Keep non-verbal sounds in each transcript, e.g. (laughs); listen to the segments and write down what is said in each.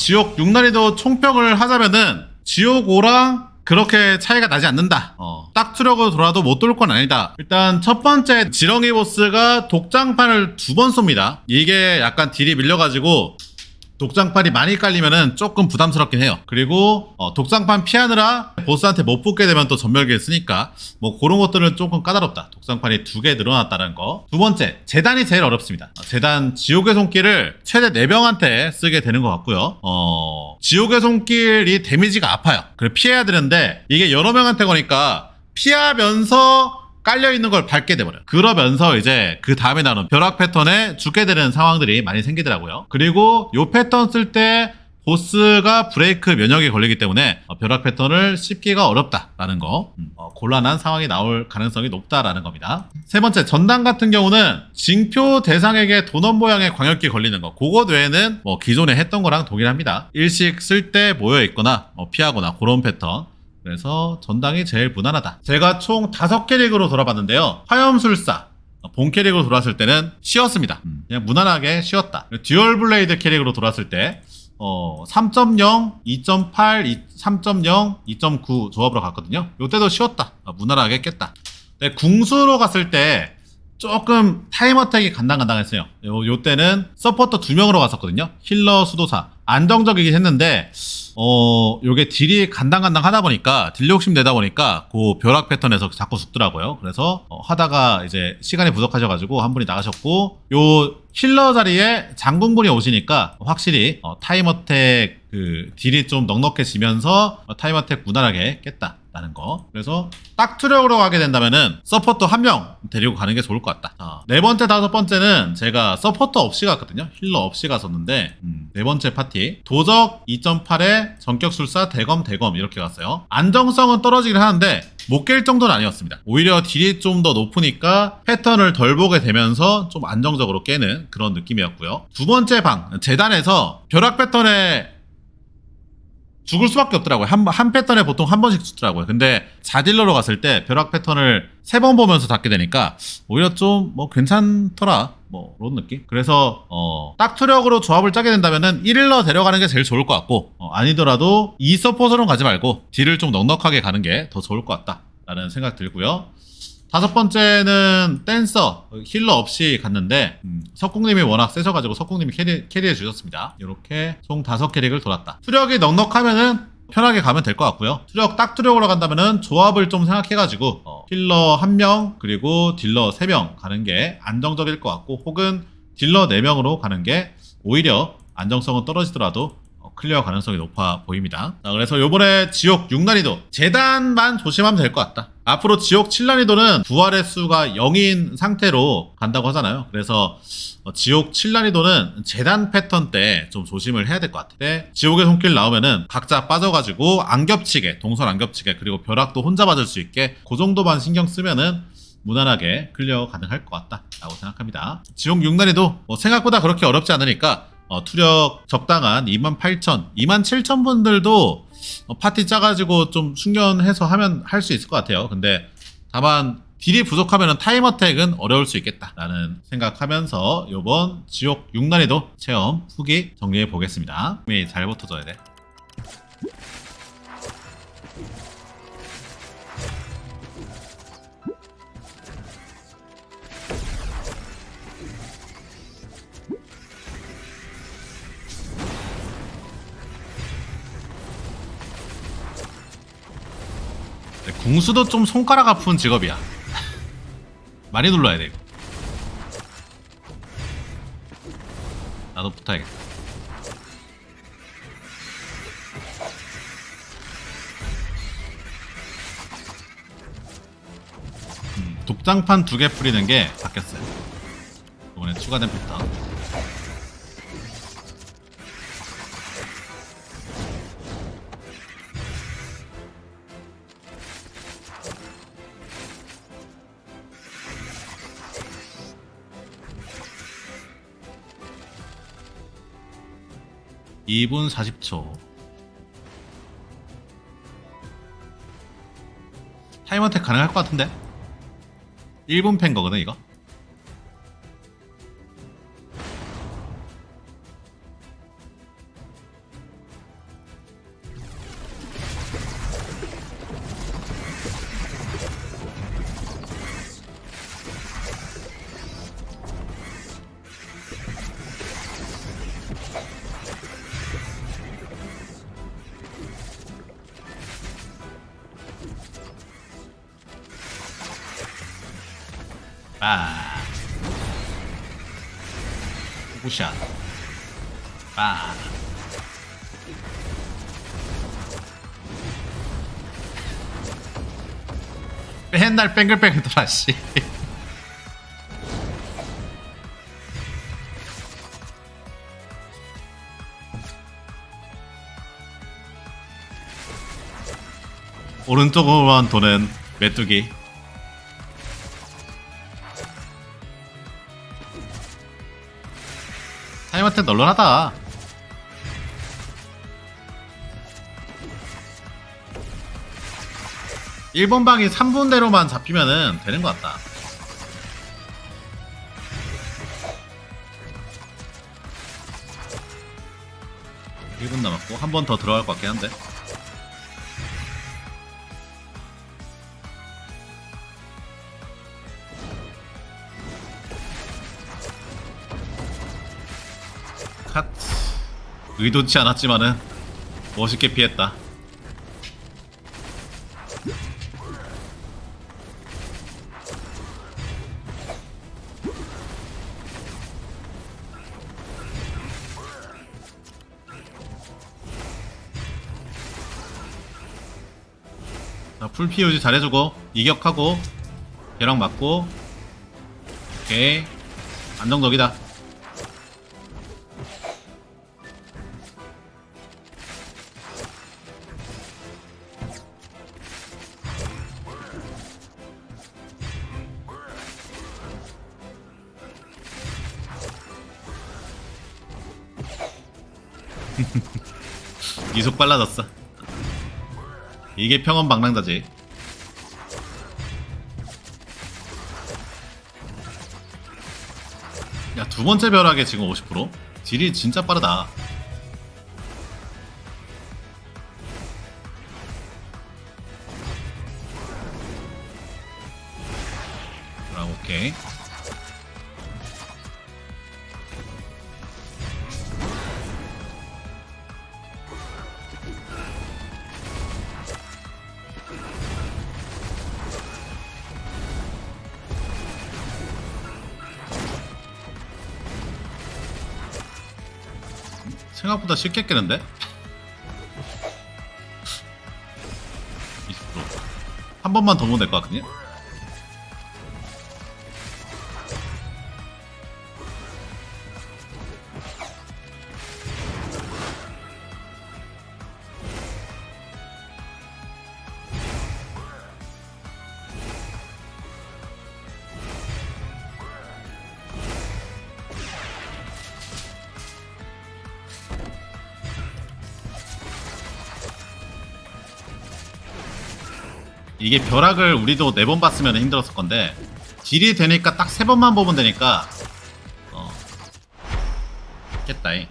지옥 6난이도 총평을 하자면은 지옥 5랑 그렇게 차이가 나지 않는다. 어, 딱 투력으로 돌아도 못 돌 건 아니다. 일단 첫 번째 지렁이 보스가 독장판을 두 번 쏩니다. 이게 약간 딜이 밀려가지고 독장판이 많이 깔리면은 조금 부담스럽긴 해요. 그리고 어, 독장판 피하느라 보스한테 못 붙게 되면 또 전멸기를 쓰니까 뭐 그런 것들은 조금 까다롭다. 독장판이 두 개 늘어났다는 거. 두 번째 재단이 제일 어렵습니다. 어, 재단 지옥의 손길을 최대 4명한테 쓰게 되는 것 같고요. 어, 지옥의 손길이 데미지가 아파요. 그래 피해야 되는데 이게 여러 명한테 거니까 피하면서 깔려 있는 걸 밟게 돼버려요. 그러면서 이제 그 다음에 나오는 벼락 패턴에 죽게 되는 상황들이 많이 생기더라고요. 그리고 요 패턴 쓸 때 보스가 브레이크 면역이 걸리기 때문에 어, 벼락 패턴을 씹기가 어렵다라는 거 음, 어, 곤란한 상황이 나올 가능성이 높다라는 겁니다. 세 번째 전당 같은 경우는 징표 대상에게 도넛 모양의 광역기 걸리는 거 그거 외에는 뭐 기존에 했던 거랑 동일합니다. 일식 쓸 때 모여 있거나 어, 피하거나 그런 패턴 그래서 전당이 제일 무난하다. 제가 총 다섯 캐릭으로 돌아봤는데요. 화염술사, 본 캐릭으로 돌았을 때는 쉬었습니다. 음, 그냥 무난하게 쉬었다. 듀얼 블레이드 캐릭으로 돌았을 때, 어, 3.0, 2.8, 3.0, 2.9 조합으로 갔거든요. 요때도 쉬었다. 아, 무난하게 깼다. 네, 궁수로 갔을 때, 조금 타임 어택이 간당간당했어요. 요, 요 때는 서포터 두 명으로 갔었거든요. 힐러, 수도사. 안정적이긴 했는데, 어, 요게 딜이 간당간당 하다 보니까, 딜 욕심 내다 보니까, 그 벼락 패턴에서 자꾸 죽더라고요. 그래서, 어, 하다가 이제 시간이 부족하셔가지고 한 분이 나가셨고, 요 힐러 자리에 장군분이 오시니까, 확실히, 어, 타임어택 그 딜이 좀 넉넉해지면서, 어, 타임어택 무난하게 깼다. 라는 거. 그래서 딱 투력으로 가게 된다면은 서포터 한 명 데리고 가는 게 좋을 것 같다. 자, 네 번째, 다섯 번째는 제가 서포터 없이 갔거든요. 힐러 없이 갔었는데 음, 네 번째 파티 도적 2.8에 전격술사 대검 대검 이렇게 갔어요. 안정성은 떨어지긴 하는데 못 깰 정도는 아니었습니다. 오히려 딜이 좀 더 높으니까 패턴을 덜 보게 되면서 좀 안정적으로 깨는 그런 느낌이었고요. 두 번째 방 재단에서 벼락 패턴에 죽을 수밖에 없더라고요. 한, 한 패턴에 보통 한 번씩 죽더라고요. 근데 자딜러로 갔을 때 벼락 패턴을 세 번 보면서 닿게 되니까 오히려 좀 뭐 괜찮더라. 뭐 그런 느낌. 그래서 어, 딱 투력으로 조합을 짜게 된다면은 1일러 데려가는 게 제일 좋을 것 같고 어, 아니더라도 2 서포트로 가지 말고 딜을 좀 넉넉하게 가는 게 더 좋을 것 같다라는 생각 들고요. 다섯 번째는 댄서 힐러 없이 갔는데 음, 석궁님이 워낙 세셔가지고 석궁님이 캐리, 캐리해 주셨습니다. 이렇게 총 다섯 캐릭을 돌았다. 투력이 넉넉하면은 편하게 가면 될 것 같고요. 투력 딱 투력으로 간다면은 조합을 좀 생각해가지고 어, 힐러 한 명 그리고 딜러 세 명 가는 게 안정적일 것 같고 혹은 딜러 네 명으로 가는 게 오히려 안정성은 떨어지더라도 어, 클리어 가능성이 높아 보입니다. 자, 그래서 요번에 지옥 6난이도 재단만 조심하면 될 것 같다. 앞으로 지옥 7난이도는 부활의 수가 0인 상태로 간다고 하잖아요. 그래서 어, 지옥 7난이도는 재단 패턴 때 좀 조심을 해야 될 것 같아. 때 지옥의 손길 나오면은 각자 빠져가지고 안 겹치게, 동선 안 겹치게, 그리고 벼락도 혼자 맞을 수 있게 그 정도만 신경 쓰면은 무난하게 클리어 가능할 것 같다라고 생각합니다. 지옥 6난이도 뭐 생각보다 그렇게 어렵지 않으니까 어, 투력 적당한 28,000, 27,000 분들도 어, 파티 짜가지고 좀 숙련해서 하면 할 수 있을 것 같아요. 근데 다만 딜이 부족하면 타임어택은 어려울 수 있겠다라는 생각하면서 이번 지옥 6난이도 체험 후기 정리해 보겠습니다. 잘 붙어줘야 돼. 궁수도 좀 손가락 아픈 직업이야. 많이 눌러야 돼. 나도 붙어야겠다. 음, 독장판 두 개 뿌리는 게 바뀌었어요. 이번에 추가된 패턴. 이분 40초. 타임어택 가능할 것 같은데? 1분 팬 거거든, 이거? 빠. 후샷. 빠. 맨날 뱅글뱅글 돌아 씨. 오른쪽으로만 도는 메뚜기. 타임한테 널널하다. 일본 방이 3분대로만 잡히면은 되는 것 같다. 일분 남았고 한 번 더 들어갈 것 같긴 한데. 컷. 의도치 않았지만은 멋있게 피했다. 자, 풀피 유지 잘해주고 이격하고 벼락 맞고 오케이 안정적이다 (laughs) 이속 빨라졌어 이게 평원 방랑자지. 야, 두 번째 벼락에 지금 50%? 딜이 진짜 빠르다. 생각보다 쉽게 깨는데? 20%. 한 번만 더 보면 될 것 같거든요? 이게 벼락을 우리도 네 번 봤으면 힘들었을 건데 딜이 되니까 딱 세 번만 보면 되니까 어. 깼다잉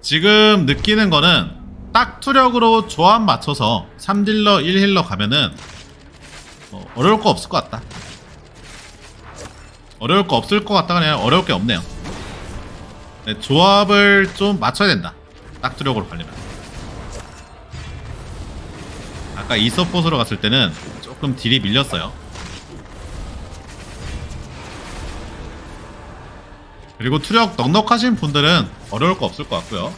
지금 느끼는 거는 딱 투력으로 조합 맞춰서 3딜러 1힐러 가면은 어, 어려울 거 없을 것 같다. 어려울 거 없을 것 같다가 아니라 어려울 게 없네요. 네, 조합을 좀 맞춰야 된다. 딱 투력으로 가려면 아까 이서포스로 갔을 때는 조금 딜이 밀렸어요. 그리고 투력 넉넉하신 분들은 어려울 거 없을 것 같고요.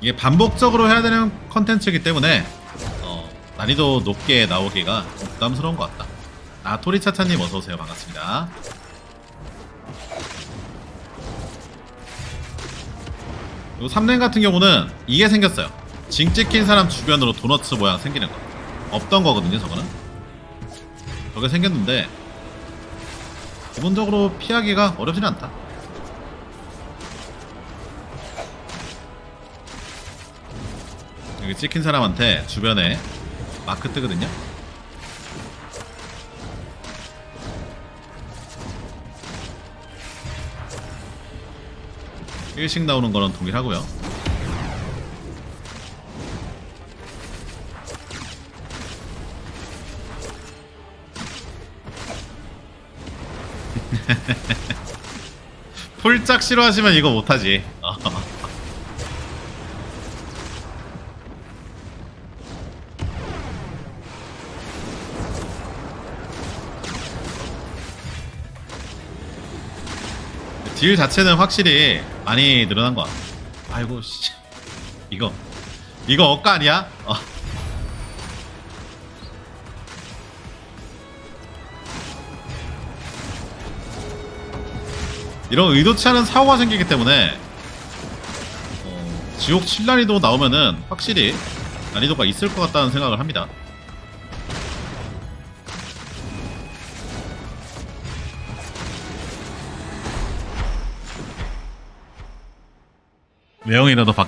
이게 반복적으로 해야 되는 컨텐츠이기 때문에 어, 난이도 높게 나오기가 좀 부담스러운 것 같다. 아 토리차차님 어서오세요 반갑습니다. 요 3連같은 경우는 이게 생겼어요. 징 찍힌 사람 주변으로 도너츠 모양 생기는 거. 없던 거거든요, 저거는. 저게 생겼는데 기본적으로 피하기가 어렵진 않다. 여기 찍힌 사람한테 주변에 마크 뜨거든요. 일씩 나오는 거는 동일하고요. (laughs) 홀짝 싫어하시면 이거 못하지. 어. (laughs) 딜 자체는 확실히 많이 늘어난 것 같아. 아이고 씨. 이거 이거 억까 아니야? 어. 이런 의도치 않은 사고가 생기기 때문에 어, 지옥 7난이도 나오면은 확실히 난이도가 있을 것 같다는 생각을 합니다. 외형이라도 바,